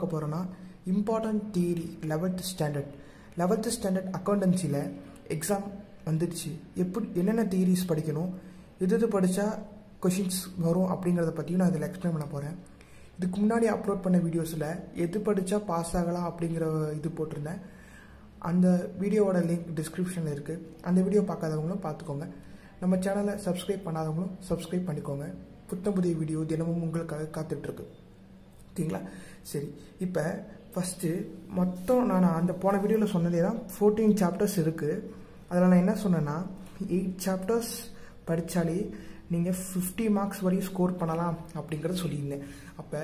பார்க்க போகிறோன்னா important theory eleventh standard eleventh standard அக்கௌண்டன்சியில் exam வந்துடுச்சு. எப்படி என்னென்ன தியரிஸ் படிக்கணும் எது எது படித்தா கொஷின்ஸ் வரும் அப்படிங்கிறத பற்றியும் நான் இதில் எக்ஸ்பிளைன் பண்ண போகிறேன் இதுக்கு முன்னாடி அப்லோட் பண்ண வீடியோஸில் எது படித்தா பாஸ் ஆகலாம் அப்படிங்கிற இது போட்டிருந்தேன். அந்த வீடியோவோட லிங்க் டிஸ்கிரிப்ஷனில் இருக்குது அந்த வீடியோ பார்க்காதவங்களும் பார்த்துக்கோங்க. நம்ம சேனலை சப்ஸ்கிரைப் பண்ணாதவங்களும் சப்ஸ்கிரைப் பண்ணிக்கோங்க. புத்தம் புதிய வீடியோ தினமும் உங்களுக்காக காத்துட்ருக்கு ஓகேங்களா? சரி இப்போ ஃபஸ்ட்டு மொத்தம் நான் அந்த போன வீடியோவில் சொன்னதே தான் ஃபோர்டீன் சாப்டர்ஸ் இருக்குது அதில் நான் என்ன சொன்னேன்னா எயிட் சாப்டர்ஸ் படித்தாலே நீங்கள் ஃபிஃப்டி மார்க்ஸ் வரையும் ஸ்கோர் பண்ணலாம் அப்படிங்கிறத சொல்லியிருந்தேன். அப்போ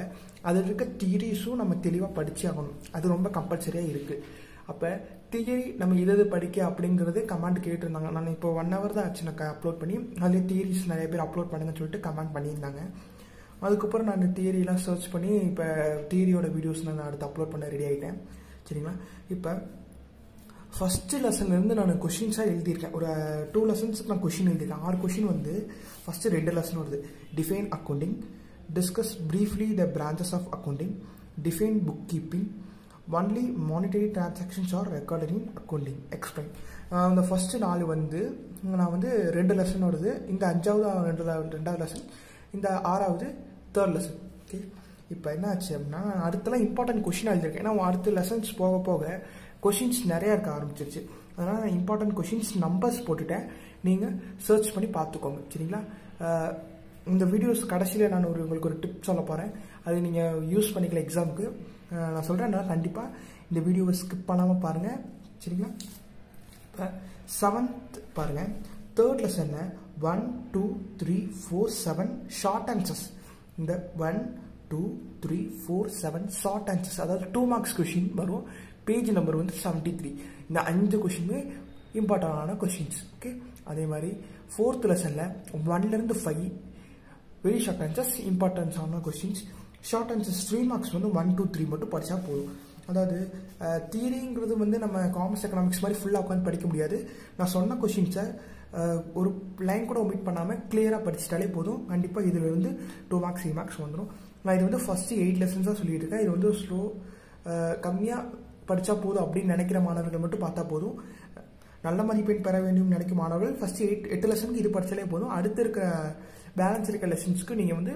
அதில் இருக்க தியரிஸும் நம்ம தெளிவாக படித்தே ஆகணும். அது ரொம்ப கம்பல்சரியாக இருக்குது அப்போ தியரி நம்ம எது படிக்க அப்படிங்கிறது கமெண்ட் கேட்டிருந்தாங்க. நான் இப்போ ஒன் ஹவர் தான் ஆச்சு நான் அப்லோட் பண்ணி அதிலே தியரிஸ் நிறைய பேர் அப்லோட் பண்ணுங்கன்னு சொல்லிட்டு கமெண்ட் பண்ணியிருந்தாங்க. அதுக்கப்புறம் நான் தியரிலாம் சர்ச் பண்ணி இப்போ தியரியோட வீடியோஸ் நான் அடுத்து அப்லோட் பண்ண ரெடி ஆகிட்டேன் சரிங்களா? இப்போ ஃபஸ்ட்டு லெசன்லேருந்து நான் கொஷின்ஸாக எழுதியிருக்கேன். ஒரு டூ லெசன்ஸுக்கு நான் கொஷின் எழுதியிருக்கேன். ஆறு கொஷின் வந்து ஃபஸ்ட்டு ரெண்டு லெசன் வருது. Define accounting discuss briefly the branches of accounting define book keeping only monetary transactions are recorded in accounting explain அந்த ஃபஸ்ட்டு நாலு வந்து நான் வந்து ரெண்டு லெசன் வருது. இந்த அஞ்சாவது ரெண்டு ரெண்டாவது லெசன் இந்த ஆறாவது தேர்ட் லெசன் ஓகே இப்போ என்ன ஆச்சு அப்படின்னா அடுத்தலாம் இம்பார்ட்டன்ட் கொஷின் எழுதியிருக்கேன். ஏன்னா அடுத்த லெசன்ஸ் போக போக கொஷின்ஸ் நிறையா இருக்க ஆரம்பிச்சிருச்சு. அதனால் நான் இம்பார்ட்டன்ட் கொஷின்ஸ் நம்பர்ஸ் போட்டுட்டேன். நீங்கள் சர்ச் பண்ணி பார்த்துக்கோங்க. சரிங்களா? இந்த வீடியோஸ் கடைசியில் நான் ஒரு உங்களுக்கு ஒரு டிப் சொல்ல போகிறேன் அது நீங்கள் யூஸ் பண்ணிக்கல எக்ஸாமுக்கு நான் சொல்கிறேன் கண்டிப்பாக இந்த வீடியோவை ஸ்கிப் பண்ணாமல் பாருங்கள் சரிங்களா? இப்போ செவன்த் பாருங்கள் தேர்ட் லெசனில் one two three four seven short answers இந்த one two three four seven short answers அதாவது டூ மார்க்ஸ் கொஷின் வரும். பேஜ் நம்பர் வந்து செவன்ட்டி த்ரீ இந்த அஞ்சு கொஷினுமே இம்பார்ட்டண்டான கொஷின்ஸ் ஓகே அதே மாதிரி ஃபோர்த் லெசனில் ஒன்லேருந்து five very short answers இம்பார்ட்டன்ஸான questions short answers three marks வந்து ஒன் டூ த்ரீ மட்டும் படித்தா போதும். அதாவது தியரிங்கிறது வந்து நம்ம காமர்ஸ் எக்கனாமிக்ஸ் மாதிரி ஃபுல்லாக உட்காந்து படிக்க முடியாது. நான் சொன்ன கொஷின்ஸை ஒரு லைன் கூட ஒமிட் பண்ணாமல் கிளியராக படிச்சிட்டாலே போதும். கண்டிப்பாக இதில் வந்து டூ மார்க்ஸ் த்ரீ மார்க்ஸ் வந்துடும் நான் இது வந்து ஃபஸ்ட்டு எயிட் லெசன்ஸாக சொல்லிட்டு இருக்கேன். இது வந்து ஸ்லோ கம்மியாக படித்தா போதும் அப்படின்னு நினைக்கிற மாணவர்கள் மட்டும் பார்த்தா போதும். நல்ல மதிப்பெண் பெற வேண்டும் நினைக்கும் மாணவர்கள் ஃபஸ்ட்டு எயிட் எட்டு லெசனுக்கு இது படித்தாலே போதும். அடுத்து இருக்கிற பேலன்ஸ் இருக்கிற லெசன்ஸ்க்கு நீங்கள் வந்து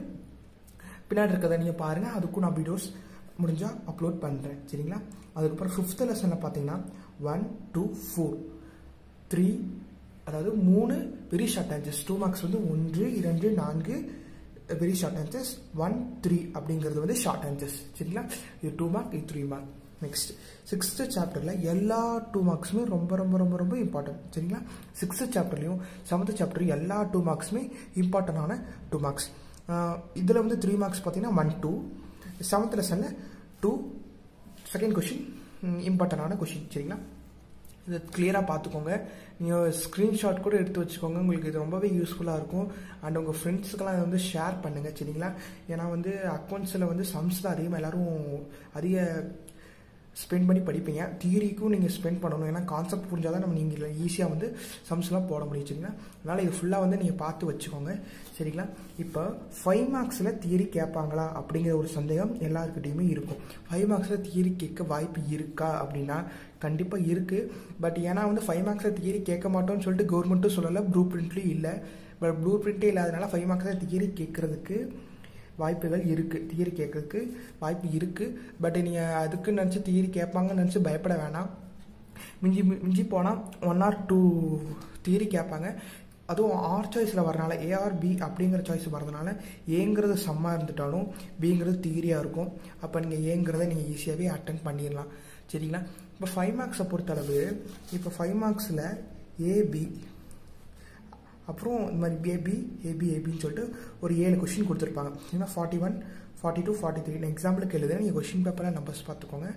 பின்னாடி இருக்கிறத நீங்கள் பாருங்கள் அதுக்கும் நான் வீடியோஸ் முடிஞ்சால் அப்லோட் பண்ணுறேன் சரிங்களா? அதுக்கப்புறம் ஃபிஃப்த்து லெசனில் பார்த்தீங்கன்னா ஒன் டூ ஃபோர் த்ரீ அதாவது மூணு very short answers two marks வந்து ஒன்று இரண்டு நான்கு very short answers one three அப்படிங்கிறது வந்து ஷார்ட் ஆன்சர்ஸ் சரிங்களா? இது டூ மார்க் இது த்ரீ மார்க் நெக்ஸ்ட் சிக்ஸ்த்து சாப்டரில் எல்லா டூ மார்க்ஸுமே ரொம்ப ரொம்ப ரொம்ப ரொம்ப இம்பார்ட்டன்ட் சரிங்களா? சிக்ஸ்த்து சாப்டர்லையும் செவன்த்து சாப்டர்லையும் எல்லா டூ மார்க்ஸுமே இம்பார்ட்டண்டான டூ மார்க்ஸ் இதில் வந்து த்ரீ மார்க்ஸ் பார்த்தீங்கன்னா ஒன் டூ செவன்த் லெசனில் டூ செகண்ட் கொஷின் இம்பார்ட்டண்டான கொஷின் சரிங்களா? இதை கிளியராக பார்த்துக்கோங்க. நீங்கள் ஸ்க்ரீன்ஷாட் கூட எடுத்து வச்சுக்கோங்க. உங்களுக்கு இது ரொம்பவே யூஸ்ஃபுல்லாக இருக்கும். அண்ட் உங்கள் ஃப்ரெண்ட்ஸுக்கெல்லாம் இதை வந்து ஷேர் பண்ணுங்கள் சரிங்களா? ஏன்னா வந்து அக்கௌண்ட்ஸில் வந்து சம்ஸ் தான் அதிகமாக எல்லோரும் அதிக ஸ்பெண்ட் பண்ணி படிப்பீங்க. தியரிக்கும் நீங்கள் ஸ்பெண்ட் பண்ணணும். ஏன்னா கான்செப்ட் புரிஞ்சால் தான் நம்ம நீங்கள் ஈஸியாக வந்து சம்ஸ்லாம் போட முடியும் சரிங்களா? அதனால் இது ஃபுல்லாக வந்து நீங்கள் பார்த்து வச்சுக்கோங்க சரிங்களா? இப்போ ஃபைவ் மார்க்ஸில் தியரி கேட்பாங்களா? அப்படிங்கிற ஒரு சந்தேகம் எல்லாருக்கிட்டையுமே இருக்கும். ஃபைவ் மார்க்ஸில் தியரி கேட்க வாய்ப்பு இருக்கா? அப்படின்னா கண்டிப்பாக இருக்குது பட் ஏன்னா வந்து ஃபைவ் மார்க்ஸில் தியரி கேட்க மாட்டோம்னு சொல்லிட்டு கவர்மெண்ட்டும் சொல்லலை ப்ளூ பிரிண்ட்லேயும் இல்லை. பட் ப்ளூ பிரிண்ட்டே இல்லாதனால ஃபைவ் மார்க்ஸில் தியரி கேட்குறதுக்கு வாய்ப்புகள் இருக்குது தியரி கேட்கறதுக்கு வாய்ப்பு இருக்குது பட் நீங்கள் அதுக்கு நினச்சி தியரி கேட்பாங்கன்னு நினச்சி பயப்பட வேணாம். மிஞ்சி மிஞ்சி போனால் ஒன் ஆர் டூ தியரி கேட்பாங்க. அதுவும் ஆர் சாய்ஸில் வரனால ஏஆர் பி அப்படிங்கிற சாய்ஸ் வரதுனால ஏங்கிறது செம்மாக இருந்துட்டாலும் பிங்கிறது தியரியாக இருக்கும். அப்போ நீங்கள் ஏங்கிறத நீங்கள் ஈஸியாகவே அட்டன் பண்ணிடலாம். சரிங்களா? இப்போ ஃபைவ் மார்க்ஸை பொறுத்தளவு இப்போ ஃபைவ் மார்க்ஸில் ஏபி அப்புறம் இந்த மாதிரி பேபி ஏபி ஏபின்னு சொல்லிட்டு ஒரு ஏழு கொஷின் கொடுத்துருப்பாங்க. ஏன்னா forty one forty two forty three நான் எக்ஸாம்பிளுக்கு எழுதுறேன் நீங்கள் கொஷின் பேப்பரில் நம்பர்ஸ் பார்த்துக்கோங்க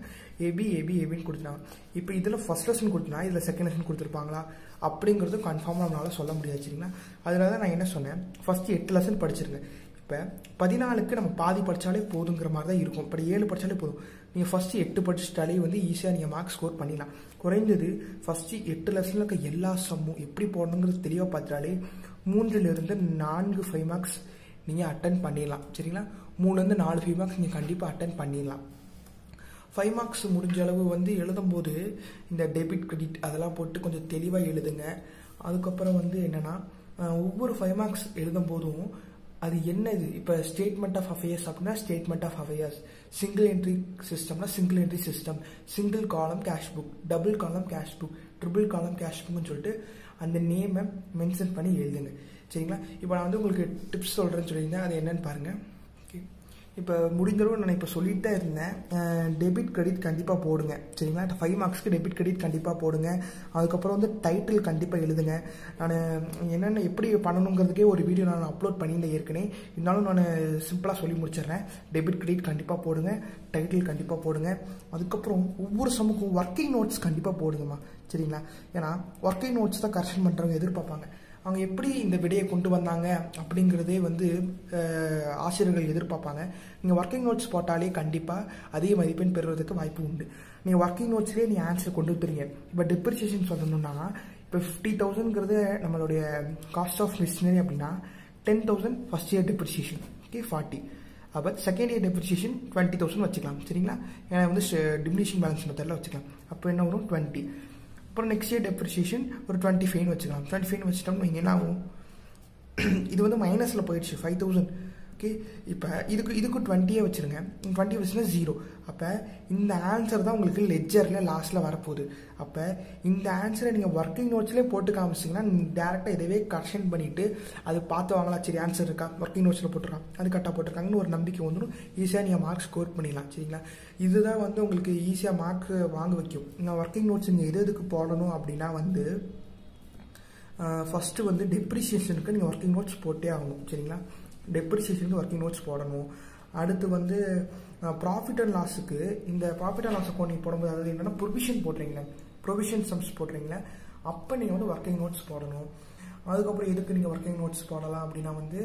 ஏபி ஏபி ஏபின்னு கொடுத்துருக்காங்க இப்போ இதில் ஃபஸ்ட் லெசன் கொடுத்தனா இதில் செகண்ட் லெசன் கொடுத்துருப்பாங்களா? அப்படிங்கிறது கன்ஃபார்மாக நம்மளால் சொல்ல முடியாது சரிங்களா? அதனால தான் நான் என்ன சொன்னேன்? ஃபஸ்ட்டு எட்டு லெசன் படிச்சிருங்க. இப்போ பதினாலுக்கு நம்ம பாதி படித்தாலே போதுங்கிற மாதிரி தான் இருக்கும். இப்போ ஏழு படித்தாலே போதும். நீங்கள் ஃபஸ்ட்டு எட்டு படிச்சிட்டாலே வந்து ஈஸியாக நீங்கள் மார்க் ஸ்கோர் பண்ணிடலாம். குறைந்தது ஃபஸ்ட்டு எட்டு லெசனில் இருக்க எல்லா சம்மும் எப்படி போடணுங்கிறது தெளிவாக பார்த்துட்டாலே மூன்றிலிருந்து நான்கு ஃபைவ் மார்க்ஸ் நீங்கள் அட்டன் பண்ணிடலாம். சரிங்களா? மூணுலேருந்து நாலு ஃபைவ் மார்க்ஸ் நீங்கள் கண்டிப்பாக அட்டன் பண்ணிடலாம். ஃபைவ் மார்க்ஸ் முடிஞ்ச அளவு வந்து எழுதும்போது இந்த டெபிட் கிரெடிட் அதெல்லாம் போட்டு கொஞ்சம் தெளிவாக எழுதுங்க. அதுக்கப்புறம் வந்து என்னென்னா ஒவ்வொரு ஃபைவ் மார்க்ஸ் எழுதும் போதும் அது என்னது? இப்போ ஸ்டேட்மெண்ட் ஆஃப் அஃபேர்ஸ் அப்படின்னா statement of affairs single entry சிஸ்டம்னா single entry system single column cash book double column cash book triple column cash புக்னு சொல்லிட்டு அந்த நேமை மென்ஷன் பண்ணி எழுதுங்க. சரிங்களா? இப்போ நான் வந்து உங்களுக்கு டிப்ஸ் சொல்கிறேன்னு சொல்லியிருந்தேன். அது என்னன்னு பாருங்கள் இப்போ முடிஞ்சளவு நான் இப்போ சொல்லிட்டு தான் இருந்தேன் டெபிட் கிரெடிட் கண்டிப்பாக போடுங்க. சரிங்களா? ஃபைவ் மார்க்ஸ்க்கு டெபிட் கிரெடிட் கண்டிப்பாக போடுங்க. அதுக்கப்புறம் வந்து டைட்டில் கண்டிப்பாக எழுதுங்க. நான் என்னென்ன எப்படி பண்ணணுங்கிறதுக்கே ஒரு வீடியோ நான் அப்லோட் பண்ணியிருந்தேன் ஏற்கனவே. இருந்தாலும் நான் சிம்பிளாக சொல்லி முடிச்சிடுறேன். டெபிட் கிரெடிட் கண்டிப்பாக போடுங்க. டைட்டில் கண்டிப்பாக போடுங்க. அதுக்கப்புறம் ஒவ்வொரு சமூகம் ஒர்க்கிங் நோட்ஸ் கண்டிப்பாக போடுங்கம்மா. சரிங்களா? ஏன்னா ஒர்க்கிங் நோட்ஸ் தான் கரெக்ஷன் பண்ணுறவங்க எதிர்பார்ப்பாங்க. அவங்க எப்படி இந்த விடையை கொண்டு வந்தாங்க அப்படிங்கிறதே வந்து ஆசிரியர்கள் எதிர்பார்ப்பாங்க. நீங்கள் ஒர்க்கிங் நோட்ஸ் போட்டாலே கண்டிப்பாக அதிக மதிப்பெண் பெறுவதற்கு வாய்ப்பு உண்டு. நீங்கள் ஒர்க்கிங் நோட்ஸ்லேயே நீ ஆன்சர் கொண்டு வந்துருங்க இப்போ டிப்ரிசியேஷன் சொல்லணும்னா இப்போ ஃபிஃப்டி தௌசண்ட்ங்கிறது நம்மளுடைய காஸ்ட் ஆஃப் மிஷினரி அப்படின்னா ten thousand first year depreciation okay forty அப்போ second year depreciation twenty thousand வச்சுக்கலாம் சரிங்களா? ஏன்னா வந்து டிமினிஷிங் பேலன்ஸ் மெத்தடில் வச்சுக்கலாம். அப்போ என்ன வரும்? டுவெண்ட்டி அப்புறம் நெக்ஸ்ட் இயர் டெப்ரிசியேஷன் ஒரு டுவெண்ட்டி ஃபைன் வச்சுக்கலாம். டுவெண்ட்டி ஃபைன் வச்சுட்டோம்னு என்ன ஆகும். இது வந்து மைனஸில் போயிடுச்சு ஃபைவ் தௌசண்ட் ஓகே இப்போ இதுக்கு இதுக்கு டுவெண்ட்டியே வச்சுருங்க. டுவெண்ட்டி வச்சுன்னா ஜீரோ அப்போ இந்த ஆன்சர் தான் உங்களுக்கு லெஜரில் லாஸ்ட்டில் வரப்போகுது. அப்போ இந்த ஆன்சரை நீங்கள் ஒர்க்கிங் நோட்ஸ்லேயே போட்டு காமிச்சிங்கன்னா டேரெக்டாக இதவே கரெக்ஷன் பண்ணிவிட்டு அது பார்த்து வாங்கலாம். சரி ஆன்சர் இருக்கா? ஒர்க்கிங் நோட்ஸில் போட்டுருக்கான் அது கரெக்டாக போட்டிருக்காங்கன்னு ஒரு நம்பிக்கை வந்துடும். ஈஸியாக நீங்கள் மார்க் ஸ்கோர் பண்ணிடலாம். சரிங்களா? இதுதான் வந்து உங்களுக்கு ஈஸியாக மார்க் வாங்க வைக்கும். நான் ஒர்க்கிங் நோட்ஸ் நீங்கள் எது எதுக்கு போடணும் அப்படின்னா வந்து ஃபஸ்ட்டு வந்து டெப்ரிசியேஷனுக்கு நீங்கள் ஒர்க்கிங் நோட்ஸ் போட்டே ஆகணும். சரிங்களா? டெப்ரிசியேஷனுக்கு ஒர்க்கிங் நோட்ஸ் போடணும். அடுத்து வந்து ப்ராஃபிட் அண்ட் லாஸுக்கு இந்த ப்ராஃபிட் அண்ட் லாஸ் அக்கௌண்ட் நீங்கள் போடும்போது அதாவது என்னென்னா ப்ரொவிஷன் போடுறீங்களே ப்ரொவிஷன் சம்ஸ் போடுறீங்களே அப்போ நீங்கள் வந்து ஒர்க்கிங் நோட்ஸ் போடணும். அதுக்கப்புறம் எதுக்கு நீங்கள் ஒர்க்கிங் நோட்ஸ் போடலாம் அப்படின்னா வந்து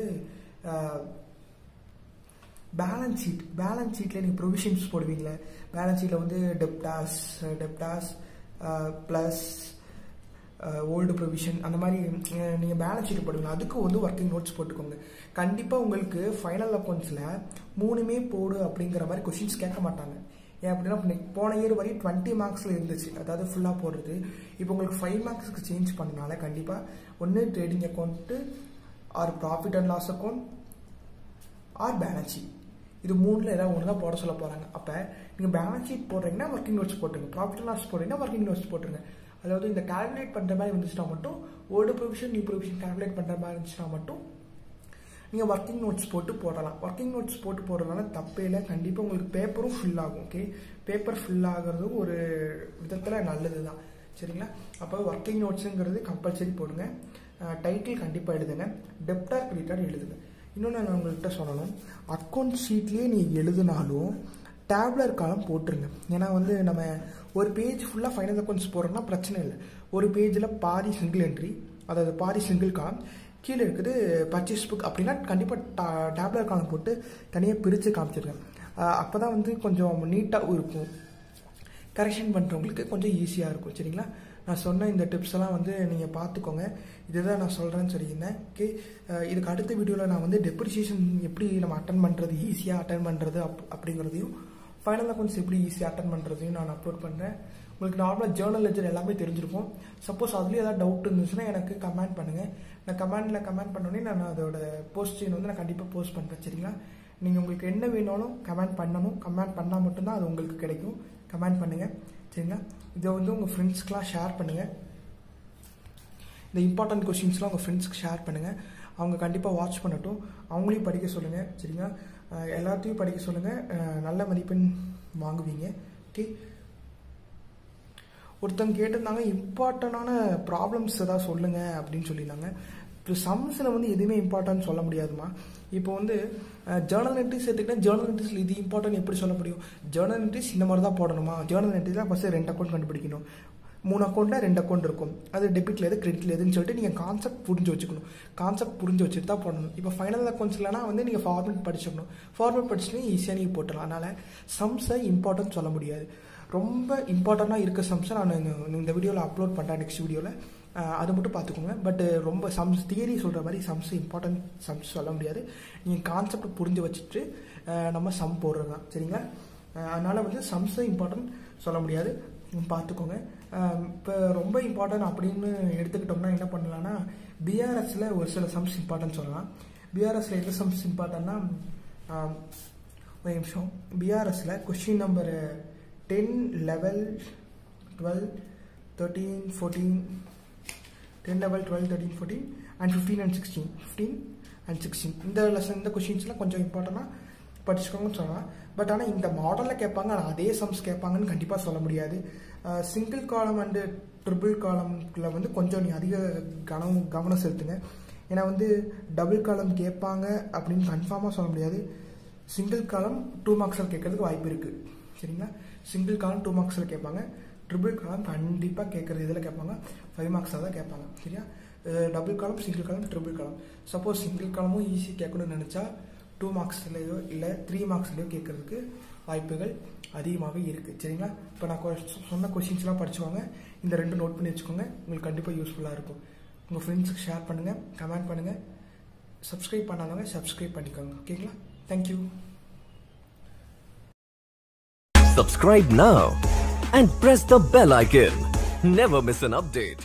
பேலன்ஸ் ஷீட் பேலன்ஸ் ஷீட்டில் நீங்கள் ப்ரொவிஷன்ஸ் போடுவீங்களே பேலன்ஸ் ஷீட்டில் வந்து debtors debtors plus old provision அந்த மாதிரி நீங்கள் பேலன்ஸ் ஷீட் போடுவீங்க அதுக்கு வந்து ஒர்க்கிங் நோட்ஸ் போட்டுக்கோங்க. கண்டிப்பாக உங்களுக்கு ஃபைனல் அக்கௌண்ட்ஸில் மூணுமே போடு அப்படிங்கிற மாதிரி கொஷின்ஸ் கேட்க மாட்டாங்க. ஏன் அப்படின்னா போன இயர் வரையும் டுவெண்ட்டி மார்க்ஸில் இருந்துச்சு. அதாவது ஃபுல்லாக போடுறது. இப்போ உங்களுக்கு ஃபைவ் மார்க்ஸ்க்கு சேஞ்ச் பண்ணனால கண்டிப்பாக ஒன்று trading account or profit and loss account or balance sheet இது மூணில் ஏதாவது ஒன்று தான் போட சொல்ல போகிறாங்க அப்போ நீங்கள் பேலன்ஸ் ஷீட் போடுறீங்கன்னா ஒர்க்கிங் நோட்ஸ் போட்டுருங்க. ப்ராஃபிட் அண்ட் லாஸ் போடுறீங்கன்னா ஒர்க்கிங் நோட்ஸ் போட்டுருங்க. அதாவது இந்த கால்குலேட் பண்ணுற மாதிரி இருந்துச்சுன்னா மட்டும் old provision new provision calculate பண்ணுற மாதிரி இருந்துச்சுன்னா மட்டும் நீங்கள் ஒர்க்கிங் நோட்ஸ் போட்டு போடலாம். ஒர்க்கிங் நோட்ஸ் போட்டு போடுறதுனால தப்பே இல்லை. கண்டிப்பாக உங்களுக்கு பேப்பரும் ஃபில் ஆகும் ஓகே பேப்பர் ஃபில் ஆகிறதும் ஒரு விதத்தில் நல்லது தான் சரிங்களா? அப்போ ஒர்க்கிங் நோட்ஸுங்கிறது கம்பல்சரி போடுங்க. டைட்டில் கண்டிப்பாக எழுதுங்க. டெப்டார் கிரெடிட்டார் எழுதுங்க. இன்னொன்று நான் உங்கள்கிட்ட சொல்லணும். அக்கௌண்ட் ஷீட்லேயே நீ எழுதினாலும் டேப்லர் காலம் போட்டுருங்க. ஏன்னா வந்து நம்ம ஒரு பேஜ் ஃபுல்லாக ஃபைனல் அக்கௌண்ட்ஸ் போடுறோம்னா பிரச்சனை இல்லை. ஒரு பேஜில் பாதி சிங்கிள் என்ட்ரி அதாவது பாதி சிங்கிள் காலம் கீழே இருக்குது பர்ச்சேஸ் புக் அப்படின்னா கண்டிப்பாக டா டேப்லர் காலம் போட்டு தனியாக பிரித்து காமிச்சிருக்கேன் அப்போ தான் வந்து கொஞ்சம் நீட்டாக இருக்கும். கரெக்ஷன் பண்ணுறவங்களுக்கு கொஞ்சம் ஈஸியாக இருக்கும். சரிங்களா? நான் சொன்ன இந்த டிப்ஸ் எல்லாம் வந்து நீங்கள் பார்த்துக்கோங்க இதுதான் நான் சொல்கிறேன்னு சொல்லியிருந்தேன். ஓகே இதுக்கு அடுத்த வீடியோவில் நான் வந்து டெப்ரிசியேஷன் எப்படி நம்ம அட்டன் பண்ணுறது ஈஸியாக அட்டன் பண்ணுறது அப் அப்படிங்கிறதையும் ஃபைனல் அக்கௌண்ட்ஸ் எப்படி ஈஸியாக அட்டன் பண்ணுறதையும் நான் அப்லோட் பண்ணுறேன் உங்களுக்கு நார்மலாக ஜேர்னல் லெஜர் எல்லாமே தெரிஞ்சிருக்கும். சப்போஸ் அதுலேயும் ஏதாவது டவுட் இருந்துச்சுன்னா எனக்கு கமெண்ட் பண்ணுங்கள் நான் கமெண்டில் கமெண்ட் பண்ணோடனே நான் அதோட போஸ்டின் வந்து நான் கண்டிப்பாக போஸ்ட் பண்ணுறேன் சரிங்களா? நீங்கள் உங்களுக்கு என்ன வேணாலும் கமெண்ட் பண்ணணும். கமெண்ட் பண்ணால் மட்டும்தான் அது உங்களுக்கு கிடைக்கும். கமெண்ட் பண்ணுங்கள் சரிங்களா? இதை வந்து உங்கள் ஃப்ரெண்ட்ஸ்க்கெலாம் ஷேர் பண்ணுங்கள் இந்த இம்பார்ட்டன்ட் கொஷின்ஸ்லாம் உங்கள் ஃப்ரெண்ட்ஸ்க்கு ஷேர் பண்ணுங்கள் அவங்க கண்டிப்பாக வாட்ச் பண்ணட்டும். அவங்களையும் படிக்க சொல்லுங்கள் சரிங்களா? எல்லாத்தையும் படிக்க சொல்லுங்கள் நல்ல மதிப்பெண் வாங்குவீங்க. ஓகே ஒருத்தங்க கேட்டிருந்தாங்க இம்பார்ட்டண்டான ப்ராப்ளம்ஸ் ஏதாவது சொல்லுங்கள் அப்படின்னு சொல்லியிருந்தாங்க. இப்போ சம்ஸில் வந்து எதுவுமே இம்பார்ட்டன்ட் சொல்ல முடியாதுமா இப்போ வந்து ஜேர்னல் என்ட்ரிஸ் எடுத்துக்கிட்டா ஜேர்னல் என்ட்ரிஸில் இது இம்பார்ட்டன்ட் எப்படி சொல்ல முடியும்? ஜேர்னல் என்ட்ரிஸ் இந்த மாதிரி தான் போடணுமா ஜேர்னல் என்ட்ரிஸில் ஃபஸ்ட்டு ரெண்டு அக்கௌண்ட் கண்டுபிடிக்கணும். மூணு அக்கௌண்ட்டில் ரெண்டு அக்கௌண்ட் இருக்கும். அது டெபிட்ல எது கிரெடிட்ல எதுன்னு சொல்லிட்டு நீங்கள் கான்செப்ட் புரிஞ்சு வச்சுக்கணும். கான்செப்ட் புரிஞ்சு வச்சுட்டு தான் போடணும் இப்போ ஃபைனல் அக்கௌண்ட்ஸ் இல்லைனா வந்து நீங்கள் ஃபார்மேட் படிச்சுக்கணும் ஃபார்மேட் படிச்சுட்டு ஈஸியாக நீங்கள் போட்டுடலாம். அதனால் சம்ஸை இம்பார்ட்டன்ட் சொல்ல முடியாது. ரொம்ப இம்பார்ட்டண்ட்டாக இருக்க சம்ஸை நான் இந்த வீடியோவில் அப்லோட் பண்ணுறேன் நெக்ஸ்ட் வீடியோவில் அதை மட்டும் பார்த்துக்கோங்க. பட் ரொம்ப சம்ஸ் தியரி சொல்கிற மாதிரி சம்ஸ் இம்பார்ட்டன்ட் சம்ஸ் சொல்ல முடியாது. நீங்கள் கான்செப்ட் புரிஞ்சு வச்சுட்டு நம்ம சம் போடுறது தான் சரிங்களா அதனால் வந்து சம்ஸை இம்பார்ட்டன்ட் சொல்ல முடியாது. பார்த்துக்கோங்க. இப்போ ரொம்ப இம்பார்ட்டன்ட் அப்படின்னு எடுத்துக்கிட்டோம்னா என்ன பண்ணலாம்னா பிஆர்எஸில் ஒரு சில சம்ஸ் இம்பார்ட்டன்ட் சொல்லலாம். பிஆர்எஸில் எந்த சம்ஸ் இம்பார்ட்டன்னா ஒரு நிமிஷம். பிஆர்எஸில் question number ten eleven twelve thirteen fourteen ten eleven twelve thirteen fourteen and fifteen and sixteen fifteen and sixteen இந்த லெசன் இந்த கொஷின்ஸ்லாம் கொஞ்சம் இம்பார்ட்டண்ட்டாக படிச்சுக்கோங்கன்னு சொல்லலாம். பட் ஆனால் இந்த மாடலில் கேட்பாங்க ஆனால் அதே சம்ஸ் கேட்பாங்கன்னு கண்டிப்பாக சொல்ல முடியாது. சிங்கிள் காலம் அண்டு ட்ரிபிள் காலம்ல வந்து கொஞ்சம் நீ அதிக கனவும் கவனம் செலுத்துங்க. ஏன்னா வந்து டபுள் காலம் கேட்பாங்க அப்படின்னு கன்ஃபார்மாக சொல்ல முடியாது. சிங்கிள் காலம் டூ மார்க்ஸில் கேட்கறதுக்கு வாய்ப்பு இருக்குது சரிங்களா? சிங்கிள் காலம் டூ மார்க்ஸில் கேட்பாங்க. ட்ரிபிள் காலம் கண்டிப்பாக கேட்குறது இதில் கேட்பாங்க? ஃபைவ் மார்க்ஸாக தான் கேட்பாங்க. சரியா? டபுள் காலம் சிங்கிள் காலம் ட்ரிபிள் காலம் சப்போஸ் சிங்கிள் காலமும் ஈஸி கேட்கணும்னு நினச்சா டூ மார்க்ஸ்லையோ இல்லை த்ரீ மார்க்ஸ்லையோ கேட்குறதுக்கு வாய்ப்புகள் அதிகமாகவே இருக்குது சரிங்களா? இப்போ நான் சொன்ன கொஷின்ஸ்லாம் படிச்சுவாங்க இந்த ரெண்டு நோட் பண்ணி வச்சுக்கோங்க. உங்களுக்கு கண்டிப்பாக யூஸ்ஃபுல்லாக இருக்கும். உங்கள் ஃப்ரெண்ட்ஸுக்கு ஷேர் பண்ணுங்கள் கமெண்ட் பண்ணுங்கள் சப்ஸ்கிரைப் பண்ணாதவங்க சப்ஸ்கிரைப் பண்ணிக்கோங்க. ஓகேங்களா? Thank you Subscribe now and press the bell icon. Never miss an update.